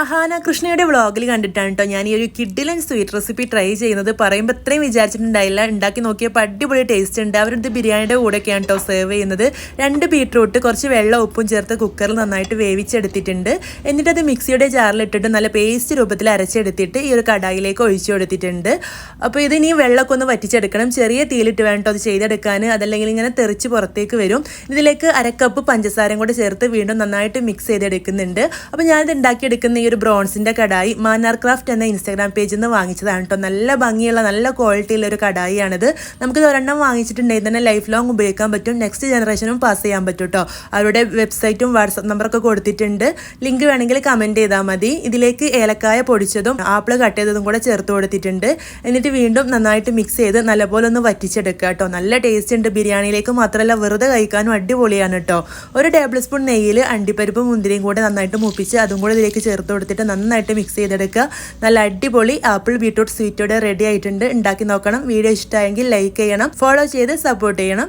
അഹാന കൃഷ്ണയുടെ വ്ളോഗിൽ കണ്ടിട്ടാണ് കേട്ടോ ഞാൻ ഈ ഒരു കിഡിലൻ സ്വീറ്റ് റെസിപ്പി ട്രൈ ചെയ്യുന്നത്. പറയുമ്പോൾ ഇത്രയും വിചാരിച്ചിട്ടുണ്ടായില്ല. ഉണ്ടാക്കി നോക്കിയപ്പോൾ അടിപൊളി ടേസ്റ്റ് ഉണ്ട്. അവരുടെ ബിരിയാണിയുടെ കൂടെയൊക്കെയാണ് കേട്ടോ സെർവ് ചെയ്യുന്നത്. രണ്ട് ബീട്രൂട്ട് കുറച്ച് വെള്ളം ഉപ്പും ചേർത്ത് കുക്കറിൽ നന്നായിട്ട് വേവിച്ചെടുത്തിട്ടുണ്ട്. എന്നിട്ട് അത് മിക്സിയുടെ ജാറിലിട്ടിട്ട് നല്ല പേസ്റ്റ് രൂപത്തിൽ അരച്ചെടുത്തിട്ട് ഈ ഒരു കടായിലേക്ക് ഒഴിച്ചു കൊടുത്തിട്ടുണ്ട്. അപ്പോൾ ഇത് ഇനി വെള്ളമൊക്കെ ഒന്ന് വറ്റിച്ചെടുക്കണം. ചെറിയ തീയിലിട്ട് വേണം കേട്ടോ അത് ചെയ്തെടുക്കാൻ. അതല്ലെങ്കിൽ ഇങ്ങനെ തെറിച്ച് പുറത്തേക്ക് വരും. ഇതിലേക്ക് അരക്കപ്പ് പഞ്ചസാരയും കൂടെ ചേർത്ത് വീണ്ടും നന്നായിട്ട് മിക്സ് ചെയ്തെടുക്കുന്നുണ്ട്. അപ്പോൾ ഞാനിത് ഉണ്ടാക്കിയെടുക്കുന്ന ഈ ഒരു ബ്രോൺസിന്റെ കടായി മാനാർ ക്രാഫ്റ്റ് എന്ന ഇൻസ്റ്റാഗ്രാം പേജിൽ നിന്ന് വാങ്ങിച്ചതാണ് കേട്ടോ. നല്ല ഭംഗിയുള്ള നല്ല ക്വാളിറ്റിയുള്ള ഒരു കടായിയാണിത്. നമുക്ക് ഒരെണ്ണം വാങ്ങിച്ചിട്ടുണ്ടെങ്കിൽ തന്നെ ലൈഫ് ലോങ് ഉപയോഗിക്കാൻ പറ്റും. നെക്സ്റ്റ് ജനറേഷനും പാസ് ചെയ്യാൻ പറ്റും കേട്ടോ. അവരുടെ വെബ്സൈറ്റും വാട്സപ്പ് നമ്പറൊക്കെ കൊടുത്തിട്ടുണ്ട്. ലിങ്ക് വേണമെങ്കിൽ കമന്റ് ചെയ്താൽ മതി. ഇതിലേക്ക് ഏലക്കായ പൊടിച്ചതും ആപ്പിൾ കട്ട് ചെയ്തതും കൂടെ ചേർത്ത് കൊടുത്തിട്ടുണ്ട്. എന്നിട്ട് വീണ്ടും നന്നായിട്ട് മിക്സ് ചെയ്ത് നല്ലപോലെ ഒന്ന് വറ്റിച്ചെടുക്കുക കേട്ടോ. നല്ല ടേസ്റ്റ് ഉണ്ട്. ബിരിയാണിയിലേക്ക് മാത്രമല്ല വെറുതെ കഴിക്കാനും അടിപൊളിയാണ് കേട്ടോ. ഒരു ടേബിൾ സ്പൂൺ നെയ്യിൽ അണ്ടിപ്പരിപ്പും മുന്തിരിയും കൂടെ നന്നായിട്ട് മൂപ്പിച്ച് അതും കൂടെ ഇതിലേക്ക് ചേർത്ത് കൊടുത്തിട്ട് നന്നായിട്ട് മിക്സ് ചെയ്തെടുക്കുക. നല്ല അടിപൊളി ആപ്പിൾ ബീട്രൂട്ട് സ്വീറ്റോടെ റെഡി ആയിട്ടുണ്ട്. ഉണ്ടാക്കി നോക്കണം. വീഡിയോ ഇഷ്ടമായെങ്കിൽ ലൈക്ക് ചെയ്യണം. ഫോളോ ചെയ്ത് സപ്പോർട്ട് ചെയ്യണം.